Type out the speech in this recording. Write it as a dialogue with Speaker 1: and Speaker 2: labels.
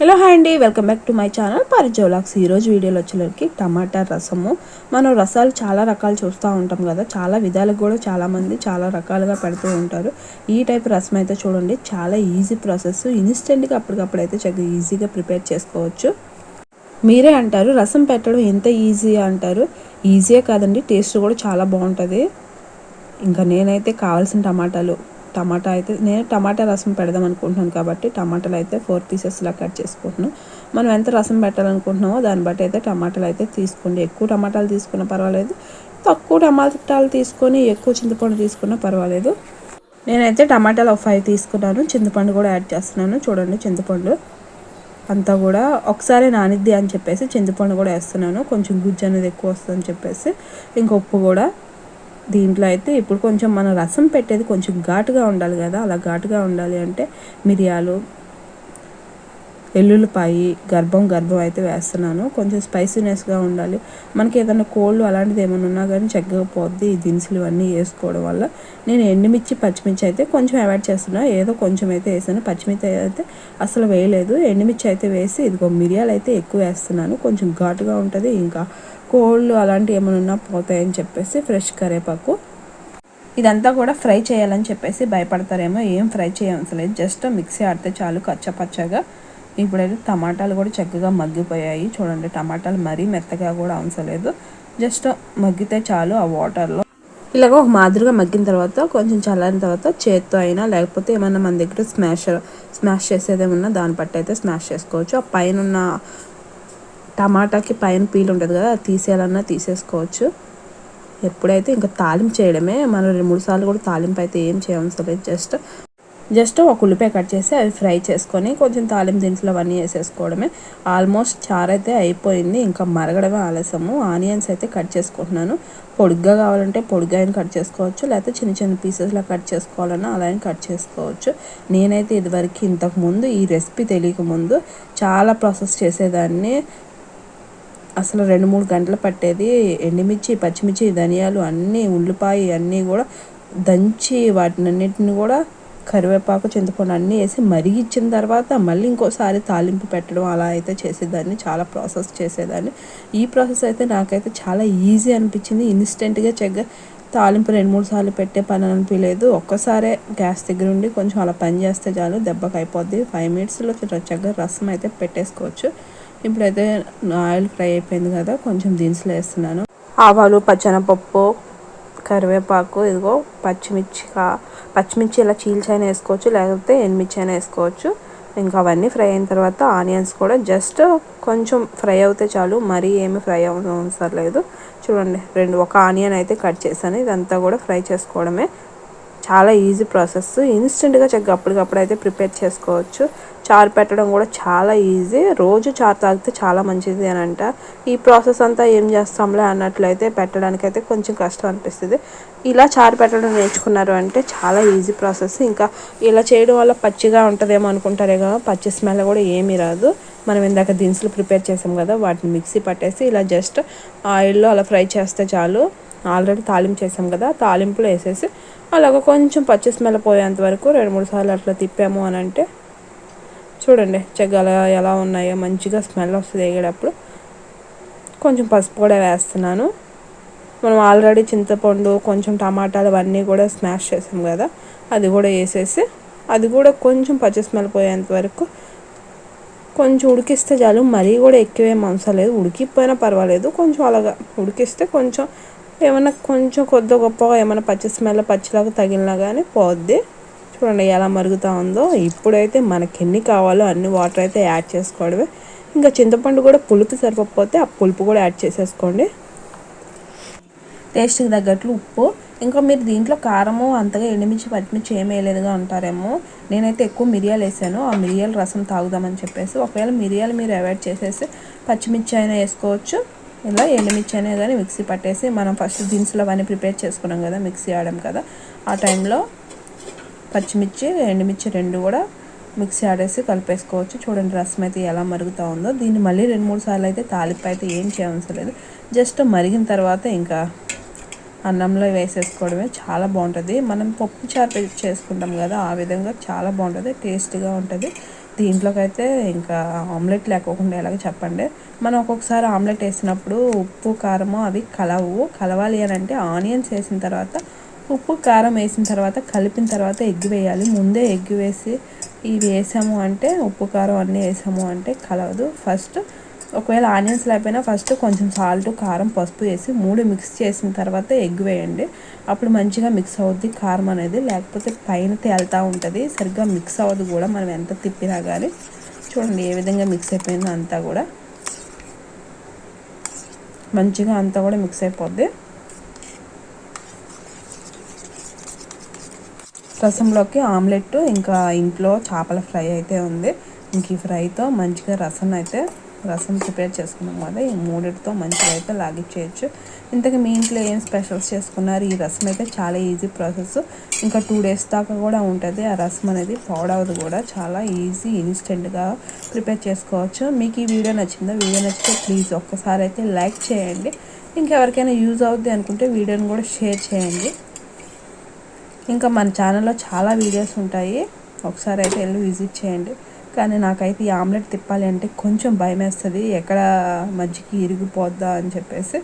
Speaker 1: Hello hi అండి welcome back to my channel పరిచోలాక్స్ ఈరోజు వీడియోలో వచ్చేసరికి టమాటా రసము. మనం రసాలు చాలా రకాలు చూస్తూ ఉంటాం కదా చాలా విధాలకు కూడా చాలామంది చాలా రకాలుగా పెడుతూ ఉంటారు. ఈ టైప్ రసం అయితే చూడండి చాలా ఈజీ ప్రాసెస్. ఇన్స్టెంట్గా అప్పటికప్పుడు అయితే చక్కగా ఈజీగా ప్రిపేర్ చేసుకోవచ్చు. మీరే అంటారు రసం పెట్టడం ఎంత ఈజీ అంటారు? ఈజీయే కాదండి టేస్ట్ కూడా చాలా బాగుంటుంది. ఇంకా నేనైతే కావాల్సిన టమాటాలు టమాటా అయితే నేను టమాటా రసం పెడదాం అనుకుంటున్నాను కాబట్టి టమాటాలు అయితే ఫోర్ పీసెస్లా కట్ చేసుకుంటున్నాను మనం ఎంత రసం పెట్టాలనుకుంటున్నామో దాన్ని బట్టి అయితే టమాటాలు అయితే తీసుకోండి. ఎక్కువ టమాటాలు తీసుకున్న పర్వాలేదు. తక్కువ టమాటాలు తీసుకొని ఎక్కువ చింతపండు తీసుకున్నా పర్వాలేదు. నేనైతే టమాటాలు ఒక ఫైవ్ తీసుకున్నాను. చింతపండు కూడా యాడ్ చేస్తున్నాను. చూడండి చింతపండు అంతా కూడా ఒకసారి నానిద్ది అని చెప్పేసి చింతపండు కూడా వేస్తున్నాను. కొంచెం గుజ్జు అనేది ఎక్కువ వస్తుందని చెప్పేసి. ఇంక ఉప్పు కూడా దీంట్లో అయితే ఇప్పుడు కొంచెం మన రసం పెట్టేది కొంచెం ఘాటుగా ఉండాలి కదా. అలా ఘాటుగా ఉండాలి అంటే మిరియాలు ఎల్లుల్లిపాయి గర్భం గర్భం అయితే వేస్తున్నాను. కొంచెం స్పైసీనెస్గా ఉండాలి. మనకి ఏదైనా కోళ్ళు అలాంటిది ఏమైనా ఉన్నా కానీ చక్కగా పోద్ది ఈ దినుసులు ఇవన్నీ వేసుకోవడం వల్ల. నేను ఎండుమిర్చి పచ్చిమిర్చి అయితే కొంచెం అవాయిడ్ చేస్తున్నాను ఏదో కొంచెం అయితే వేసాను. పచ్చిమిర్చి అయితే అసలు వేయలేదు. ఎండుమిర్చి అయితే వేసి ఇదిగో మిరియాలు అయితే ఎక్కువ వేస్తున్నాను. కొంచెం ఘాటుగా ఉంటుంది. ఇంకా కోళ్ళు అలాంటివి ఏమైనా ఉన్నా పోతాయని చెప్పేసి ఫ్రెష్ కరేపాకు. ఇదంతా కూడా ఫ్రై చేయాలని చెప్పేసి భయపడతారేమో. ఏం ఫ్రై చేయవలసిన లేదు. జస్ట్ మిక్సీ ఆడితే చాలు కచ్చపచ్చగా. ఇప్పుడైతే టమాటాలు కూడా చక్కగా మగ్గిపోయాయి. చూడండి టమాటాలు మరీ మెత్తగా కూడా అవసరం జస్ట్ మగ్గితే చాలు ఆ వాటర్లో. ఇలాగ ఒక మాదిరిగా మగ్గిన తర్వాత కొంచెం చల్లారిన తర్వాత చేత్తో అయినా లేకపోతే ఏమన్నా మన దగ్గర స్మాషర్ స్మాష్ చేసేదేమన్నా దాన్ని బట్టి అయితే స్మాష్ చేసుకోవచ్చు. ఆ పైన ఉన్న టమాటాకి పైన పీల్ ఉంటుంది కదా అది తీసేయాలన్నా తీసేసుకోవచ్చు. ఎప్పుడైతే ఇంకా తాలింపు చేయడమే మనం రెండు మూడు సార్లు కూడా తాలింపు అయితే ఏం చేయవలసిన జస్ట్ జస్ట్ ఒక ఉల్లిపాయ కట్ చేసి అవి ఫ్రై చేసుకొని కొంచెం తాలింపు దినుసులు అవన్నీ వేసేసుకోవడమే. ఆల్మోస్ట్ చారు అయితే అయిపోయింది. ఇంకా మరగడమే ఆలస్యము. ఆనియన్స్ అయితే కట్ చేసుకుంటున్నాను. పొడిగ్గా కావాలంటే పొడిగా కట్ చేసుకోవచ్చు. లేకపోతే చిన్న చిన్న పీసెస్లో కట్ చేసుకోవాలన్నా అలా కట్ చేసుకోవచ్చు. నేనైతే ఇదివరకు ఇంతకు ముందు ఈ రెసిపీ తెలియక ముందు చాలా ప్రాసెస్ చేసేదాన్ని. అసలు రెండు మూడు గంటలు పట్టేది. ఎండుమిర్చి పచ్చిమిర్చి ధనియాలు అన్నీ ఉల్లిపాయ అన్నీ కూడా దంచి వాటినన్నిటిని కూడా కరివేపాకు చింతపండు అన్నీ వేసి మరిగిచ్చిన తర్వాత మళ్ళీ ఇంకోసారి తాలింపు పెట్టడం అలా అయితే చేసేదాన్ని. చాలా ప్రాసెస్ చేసేదాన్ని. ఈ ప్రాసెస్ అయితే నాకైతే చాలా ఈజీ అనిపించింది. ఇన్స్టెంట్గా చెగ్గ తాలింపు రెండు మూడు సార్లు పెట్టే పని అనిపించలేదు. ఒక్కసారే గ్యాస్ దగ్గర ఉండి కొంచెం అలా పని చేస్తే చాలు దెబ్బకి అయిపోద్ది. ఫైవ్ మినిట్స్లో చక్కగా రసం అయితే పెట్టేసుకోవచ్చు. ఇప్పుడైతే ఆయిల్ ఫ్రై అయిపోయింది కదా కొంచెం దినుసులు వేస్తున్నాను. ఆవాలు పచ్చనపప్పు కరివేపాకు ఇదిగో పచ్చిమిర్చి పచ్చిమిర్చి ఇలా చీల్చైనా వేసుకోవచ్చు లేకపోతే ఎండుమిర్చి అయినా వేసుకోవచ్చు. ఇంకా అవన్నీ ఫ్రై అయిన తర్వాత ఆనియన్స్ కూడా జస్ట్ కొంచెం ఫ్రై అవుతే చాలు మరీ ఏమి ఫ్రై అవసరం లేదు. చూడండి రెండు ఒక ఆనియన్ అయితే కట్ చేశాను ఇదంతా కూడా ఫ్రై చేసుకోవడమే. చాలా ఈజీ ప్రాసెస్ ఇన్స్టెంట్గా చక్కగా అప్పటికప్పుడు అయితే ప్రిపేర్ చేసుకోవచ్చు. చారు పెట్టడం కూడా చాలా ఈజీ రోజు చారు తాగితే చాలా మంచిది అని అంట. ఈ ప్రాసెస్ అంతా ఏం చేస్తాంలే అన్నట్లయితే పెట్టడానికైతే కొంచెం కష్టం అనిపిస్తుంది. ఇలా చారు పెట్టడం నేర్చుకున్నారు అంటే చాలా ఈజీ ప్రాసెస్ ఇంకా ఇలా చేయడం వల్ల పచ్చిగా ఉంటుందేమో అనుకుంటారే కదా పచ్చి స్మెల్ కూడా ఏమీ రాదు. మనం ఇందాక దినుసులు ప్రిపేర్ చేసాం కదా వాటిని మిక్సీ పట్టేసి ఇలా జస్ట్ ఆయిల్లో అలా ఫ్రై చేస్తే చాలు. ఆల్రెడీ తాలింపు చేసాం కదా తాలింపులో వేసేసి అలాగ కొంచెం పచ్చి స్మెల్ పోయేంత వరకు రెండు మూడు సార్లు అట్లా తిప్పాము అని అంటే చూడండి చెగ్గల ఎలా ఉన్నాయో మంచిగా స్మెల్ వస్తుంది వేగేటప్పుడు. కొంచెం పసుపు కూడా వేస్తున్నాను. మనం ఆల్రెడీ చింతపండు కొంచెం టమాటాలు అవన్నీ కూడా స్మాష్ చేసాం కదా అది కూడా వేసేసి అది కూడా కొంచెం పచ్చి స్మెల్ పోయేంత వరకు కొంచెం ఉడికిస్తే చాలు మరీ కూడా ఎక్కువేం లేదు. ఉడికిపోయినా పర్వాలేదు కొంచెం అలాగా ఉడికిస్తే కొంచెం ఏమైనా కొంచెం కొద్ది గొప్పగా ఏమైనా పచ్చి స్మెల్ పచ్చిలాగా తగిలినా కానీ పోద్ది. చూడండి ఎలా మరుగుతూ ఉందో. ఇప్పుడైతే మనకి ఎన్ని కావాలో అన్ని వాటర్ అయితే యాడ్ చేసుకోవడమే. ఇంకా చింతపండు కూడా పులుపు సరిపోతే ఆ పులుపు కూడా యాడ్ చేసేసుకోండి. టేస్ట్కి తగ్గట్లు ఉప్పు. ఇంకా మీరు దీంట్లో కారము అంతగా ఎండుమిర్చి పచ్చిమిర్చి ఏం వేయలేదుగా ఉంటారేమో నేనైతే ఎక్కువ మిరియాలు వేసాను. ఆ మిరియాల రసం తాగుదామని చెప్పేసి ఒకవేళ మిరియాలు మీరు అవాయిడ్ చేసేసి పచ్చిమిర్చి అయినా వేసుకోవచ్చు. ఇలా ఎండుమిర్చి అయినా కానీ మిక్సీ పట్టేసి మనం ఫస్ట్ దినుసులు అవన్నీ ప్రిపేర్ చేసుకున్నాం కదా మిక్సీ ఆడాం కదా. ఆ టైంలో పచ్చిమిర్చి ఎండుమిర్చి రెండు కూడా మిక్సీ ఆడేసి కలిపేసుకోవచ్చు. చూడండి రసం అయితే ఎలా మరుగుతూ ఉందో. దీన్ని మళ్ళీ రెండు మూడు సార్లు అయితే తాలింపు అయితే ఏం చేయవలసిన లేదు జస్ట్ మరిగిన తర్వాత ఇంకా అన్నంలో వేసేసుకోవడమే చాలా బాగుంటుంది. మనం పప్పు చారు చేసుకుంటాం కదా ఆ విధంగా చాలా బాగుంటుంది టేస్టీగా ఉంటుంది. దీంట్లోకి అయితే ఇంకా ఆమ్లెట్ లేకోకుండా ఎలాగ చెప్పండి. మనం ఒక్కొక్కసారి ఆమ్లెట్ వేసినప్పుడు ఉప్పు కారము అవి కలవు. కలవాలి అని అంటే ఆనియన్స్ వేసిన తర్వాత ఉప్పు కారం వేసిన తర్వాత కలిపిన తర్వాత ఎగ్ వేయాలి. ముందే ఎగ్ వేసి ఇవి వేసాము అంటే ఉప్పు కారం అన్నీ వేసాము అంటే కలవదు. ఫస్ట్ ఒకవేళ ఆనియన్స్ లేకపోయినా ఫస్ట్ కొంచెం సాల్ట్ కారం పసుపు వేసి మూడు మిక్స్ చేసిన తర్వాత ఎగ్ వేయండి. అప్పుడు మంచిగా మిక్స్ అవుద్ది కారం అనేది లేకపోతే పైన తేలుతూ ఉంటుంది. సరిగ్గా మిక్స్ అవ్వదు కూడా మనం ఎంత తిప్పినా కానీ చూడండి ఏ విధంగా మిక్స్ అయిపోయిందో అంతా కూడా. మంచిగా అంతా కూడా మిక్స్ అయిపోద్ది. రసంలోకి ఆమ్లెట్ ఇంకా ఇంట్లో చేపల ఫ్రై అయితే ఉంది. ఇంక ఈ ఫ్రైతో మంచిగా రసం అయితే రసం ప్రిపేర్ చేసుకున్నాం కదా ఈ మూడిటితో మంచిగా అయితే లాగిచ్చేయచ్చు. ఇంతకీ మీ ఇంట్లో ఏం స్పెషల్స్ చేసుకున్నారు? ఈ రసం అయితే చాలా ఈజీ ప్రాసెస్. ఇంకా టూ డేస్ దాకా కూడా ఉంటుంది. ఆ రసం అనేది పాడవదు కూడా. చాలా ఈజీ ఇన్స్టెంట్గా ప్రిపేర్ చేసుకోవచ్చు. మీకు ఈ వీడియో నచ్చిందా? వీడియో నచ్చితే ప్లీజ్ ఒక్కసారి అయితే లైక్ చేయండి. ఇంకెవరికైనా యూజ్ అవుద్ది అనుకుంటే వీడియోని కూడా షేర్ చేయండి. ఇంకా మన ఛానల్లో చాలా వీడియోస్ ఉంటాయి. ఒకసారి అయితే వెళ్ళి విజిట్ చేయండి. కానీ నాకైతే ఈ ఆమ్లెట్ తిప్పాలి అంటే కొంచెం భయం వేస్తుంది ఎక్కడ మజ్జికి ఇరిగిపోద్దా అని చెప్పేసి